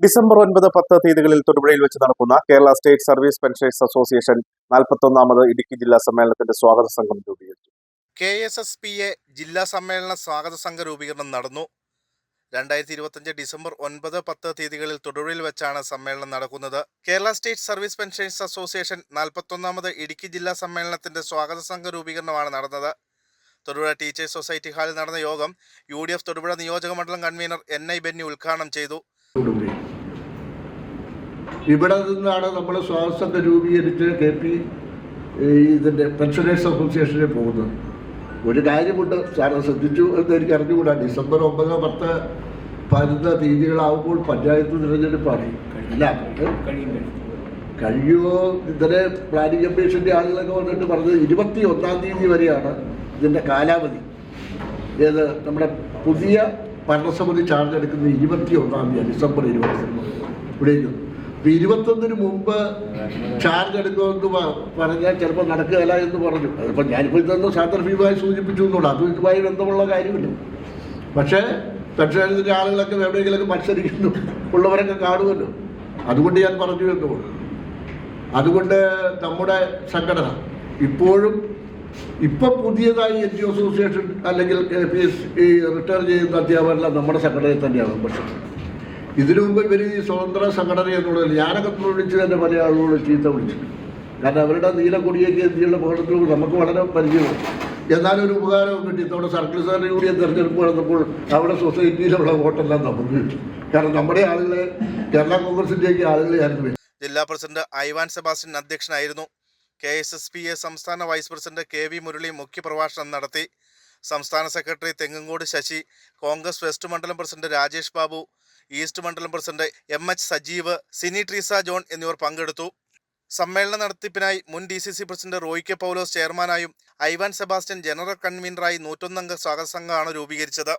December ഒൻപത് പത്ത് തീയതികളിൽ തൊടുപുഴയിൽ വെച്ച് നടക്കുന്ന Kerala state service pensioners association നാൽപ്പത്തൊന്നാമത് Idukki ജില്ലാ സമ്മേളനത്തിന്റെ സ്വാഗത സംഘം രൂപീകരിച്ചു. K S S P A ജില്ലാ സമ്മേളന സ്വാഗത സംഘ രൂപീകരണം നടന്നു. രണ്ടായിരത്തി ഇരുപത്തഞ്ച് ഡിസംബർ ഒൻപത് പത്ത് തീയതികളിൽ തൊടുപുഴയിൽ വെച്ചാണ് സമ്മേളനം നടക്കുന്നത്. Kerala state service pensioners association നാൽപ്പത്തൊന്നാമത് Idukki ജില്ലാ സമ്മേളനത്തിന്റെ സ്വാഗത സംഘ രൂപീകരണമാണ് നടന്നത്. തൊടുപുഴ ടീച്ചേഴ്സ് സൊസൈറ്റി ഹാളിൽ നടന്ന യോഗം യു ഡി എഫ് തൊടുപുഴ നിയോജക മണ്ഡലം കൺവീനർ എൻ ഐ ബെന്നി ഉദ്ഘാടനം ചെയ്തു. ഇവിടെ നിന്നാണ് നമ്മൾ സ്വാതന്ത്ര്യ രൂപീകരിച്ച് കെ പി ഇതിന്റെ പെൻഷനേഴ്സ് അസോസിയേഷനിൽ പോകുന്നത്. ഒരു കാര്യമുണ്ട് സാറ് ശ്രദ്ധിച്ചു എന്ന് എനിക്ക് അറിഞ്ഞുകൂടാ. ഡിസംബർ ഒമ്പത് പത്ത് പതിനൊന്ന് തീയതികളാവുമ്പോൾ പഞ്ചായത്ത് തിരഞ്ഞെടുപ്പാണ് ഇല്ല കഴിയുമോ? ഇന്നലെ പ്ലാനിംഗ് കമ്മീഷന്റെ ആളുകളൊക്കെ വന്നിട്ട് പറഞ്ഞത് ഇരുപത്തി ഒന്നാം തീയതി വരെയാണ് ഇതിന്റെ കാലാവധി. ഏത് നമ്മുടെ പുതിയ ഭരണസമിതി ചാർജ് എടുക്കുന്നത് ഇരുപത്തി ഒന്നാം തീയതി ഡിസംബർ ഇരുപത്തി ഇവിടേക്ക് ഇപ്പം ഇരുപത്തൊന്നിന് മുമ്പ് ചാർജ് എടുക്കുമെന്ന് പറഞ്ഞാൽ ചിലപ്പോൾ നടക്കുകയല്ല എന്ന് പറഞ്ഞു. അതിപ്പോൾ ഞാനിപ്പോൾ ഇതൊന്നും സാന്ദർഭികമായി സൂചിപ്പിച്ചു എന്നുള്ളൂ. അതും ഇതുമായി ബന്ധമുള്ള കാര്യമില്ല? പക്ഷേ പെൻഷനേഴ്സിന്റെ ആളുകളൊക്കെ എവിടെയെങ്കിലൊക്കെ മത്സരിക്കുന്നു. ഉള്ളവരൊക്കെ കാണുമല്ലോ. അതുകൊണ്ട് ഞാൻ പറഞ്ഞു എന്നുള്ളൂ അതുകൊണ്ട് നമ്മുടെ സംഘടന ഇപ്പോഴും ഇപ്പം പുതിയതായി എൻ ജി ഒ അസോസിയേഷൻ അല്ലെങ്കിൽ റിട്ടയർ ചെയ്യുന്ന അധ്യാപകരെല്ലാം നമ്മുടെ സംഘടനയിൽ തന്നെയാണ് പക്ഷേ ഇതിനു മുമ്പ് ഇവർ ഈ സ്വതന്ത്ര സംഘടന എന്നുള്ളത് ഞാനൊക്കെ വിളിച്ച് തന്നെ പല ആളുകളോട് ചീത്ത വിളിച്ചു. കാരണം അവരുടെ നീലക്കൊടിയൊക്കെ ഇന്ത്യയുടെ ബഹളത്തിലൂടെ നമുക്ക് വളരെ പരിചയമാണ് എന്നാലും ഒരു ഉപകാരവും കിട്ടി. നമ്മുടെ സർക്കിൾ സാറിന് കൂടിയ തെരഞ്ഞെടുപ്പ് നടന്നപ്പോൾ അവിടെ സൊസൈറ്റിയിലുള്ള വോട്ടെല്ലാം നമുക്ക് കിട്ടി. കാരണം നമ്മുടെ ആളുകളെ കേരള കോൺഗ്രസിന്റെയൊക്കെ ആളുകളെയായിരുന്നു ജില്ലാ പ്രസിഡന്റ് ഐവാൻ സെബാസ്റ്റ്യൻ അധ്യക്ഷനായിരുന്നു. K S S P A സംസ്ഥാന vice president K V Murali മുഖ്യപ്രഭാഷണം നടത്തി. സംസ്ഥാന സെക്രട്ടറി തെങ്ങങ്കോട് ശശി കോൺഗ്രസ് വെസ്റ്റ് മണ്ഡലം പ്രസിഡന്റ് രാജേഷ് ബാബു ഈസ്റ്റ് മണ്ഡലം president M H Sajeev Cini Treesa John എന്നിവർ പങ്കെടുത്തു. സമ്മേളന നടത്തിപ്പിനായി മുൻ D C C president Roy K Paulose ചെയർമാനായും Ivan Sebastian general കൺവീനറായി നൂറ്റൊന്നംഗ സ്വാഗത സംഘമാണ് രൂപീകരിച്ചത്.